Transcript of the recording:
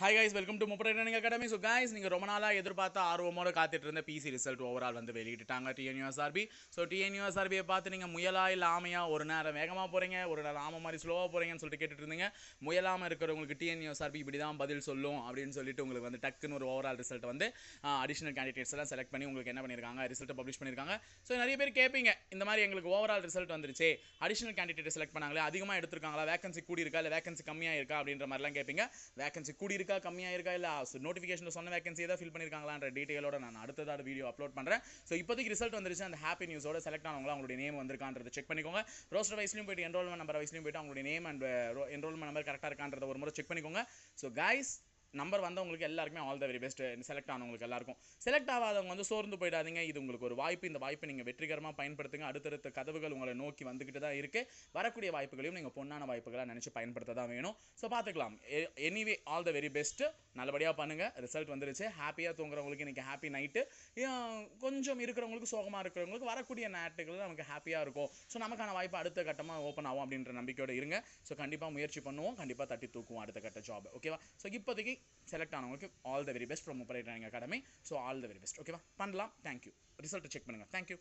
Hi guys welcome to Muppadai running academy so guys நீங்கள் ரொம்ப நாளாக எதிர்பார்த்த ஆர்வமோட காத்துட்டு இருந்த பிசி ரிசல்ட் ஓவரால் வந்து வெளியிட்டுட்டாங்க டிஎன்யூஎஸ்ஆர்பி ஸோ டிஎன்யூஎஸ்ஆர்பியை பார்த்து நீங்கள் முயலா இல்லை ஆமையாக ஒரு நேரம் வேகமாக போகிறீங்க ஒரு நேரம் ஆமை மாதிரி ஸ்லோவாக போகிறீங்கன்னு சொல்லிட்டு கேட்டுட்டு இருந்தீங்க முயலாமல் இருக்கிறவங்களுக்கு டிஎன்யூஎஸ்ஆர்பி இப்படி தான் பதில் சொல்லும் அப்படின்னு சொல்லிட்டு உங்களுக்கு வந்து டக்குன்னு ஒரு ஓவரால் ரிசல்ட் வந்து அடிஷனல் கேண்டிடேட்ஸ் எல்லாம் செலக்ட் பண்ணி உங்களுக்கு என்ன பண்ணியிருக்காங்க ரிசல்ட்டை பப்ளிஷ் பண்ணியிருக்காங்க ஸோ நிறைய பேர் கேட்பீங்க இந்த மாதிரி எங்களுக்கு ஓவரால் ரிசல்ட் வந்துருச்சு அடிஷனல் கேண்டிடேட் செலக்ட் பண்ணாங்களே அதிகமாக எடுத்திருக்காங்களா வேகன்சி கூடி இருக்கா இல்லை வேகன்சி கம்மியாக இருக்கா அப்படின்ற மாதிரிலாம் கேட்பீங்க வேகன்சி கூடி இருக்கா கம்மியாக இருக்கா இல்லை நோட்டிஃபிகேஷனில் சொன்ன வேகன்சி தான் ஃபில் பண்ணியிருக்காங்களான்ற டீட்டெயிலோட நான் அடுத்ததாக வீடியோ அப்லோட் பண்ணுறேன் ஸோ இப்போதைக்கு ரிசல்ட் வந்துருச்சு. அந்த ஹாப்பி நியூஸோட செலக்ட் ஆனவங்களா அவங்களுடைய நேம் வந்திருக்கான்றது செக் பண்ணிக்கோங்க. ரோஸ்டர் வயசுலையும் போயிட்டு என்ரோல்மெண்ட் நம்பர் வயசுலையும் போயிட்டு அவங்களுடைய நேம் அண்ட் என்ரோல்மெண்ட் நம்பர் கரெக்டாக இருக்கான்றத ஒரு முறை செக் பண்ணிக்கோங்க. ஸோ கைஸ் நம்பர் வந்தவங்களுக்கு எல்லாருக்குமே all the very best select ஆனவங்களுக்கு எல்லாருக்கும். செலக்ட் ஆகாதவங்க வந்து சோர்ந்து போயிடாதீங்க. இது உங்களுக்கு ஒரு வாய்ப்பு. இந்த வாய்ப்பை நீங்கள் வெற்றிகரமாக பயன்படுத்துங்க. அடுத்தடுத்த கதவுகள் உங்களை நோக்கி வந்துக்கிட்டு தான் இருக்குது வரக்கூடிய வாய்ப்புகளையும் நீங்கள் பொண்ணான வாய்ப்புகளாக நினச்சி பயன்படுத்த தான் வேணும். ஸோ பார்த்துக்கலாம். Anyway all the very best நல்லபடியாக பண்ணுங்கள் ரிசல்ட் வந்துருச்சு. ஹாப்பியாக தூங்குறவங்களுக்கு இன்றைக்கி ஹாப்பி நைட்டு கொஞ்சம் இருக்கிறவங்களுக்கு சோகமாக இருக்கிறவங்களுக்கு வரக்கூடிய நாட்டுகள் நமக்கு ஹாப்பியாக இருக்கும். ஸோ நமக்கான வாய்ப்பு அடுத்த கட்டமாக ஓப்பன் ஆகும் அப்படின்ற நம்பிக்கையோட இருங்க. ஸோ கண்டிப்பாக முயற்சி பண்ணுவோம். கண்டிப்பாக தட்டி தூக்குவோம் அடுத்த கட்ட ஜாப் ஓகேவா ஸோ இப்போதைக்கு select ஆனவங்களுக்கு all the very best from Muppadai academy. So all the very best ஓகேவா பண்ணலாம். தேங்க்யூ ரிசல்ட் செக் பண்ணுங்கள் தேங்க்யூ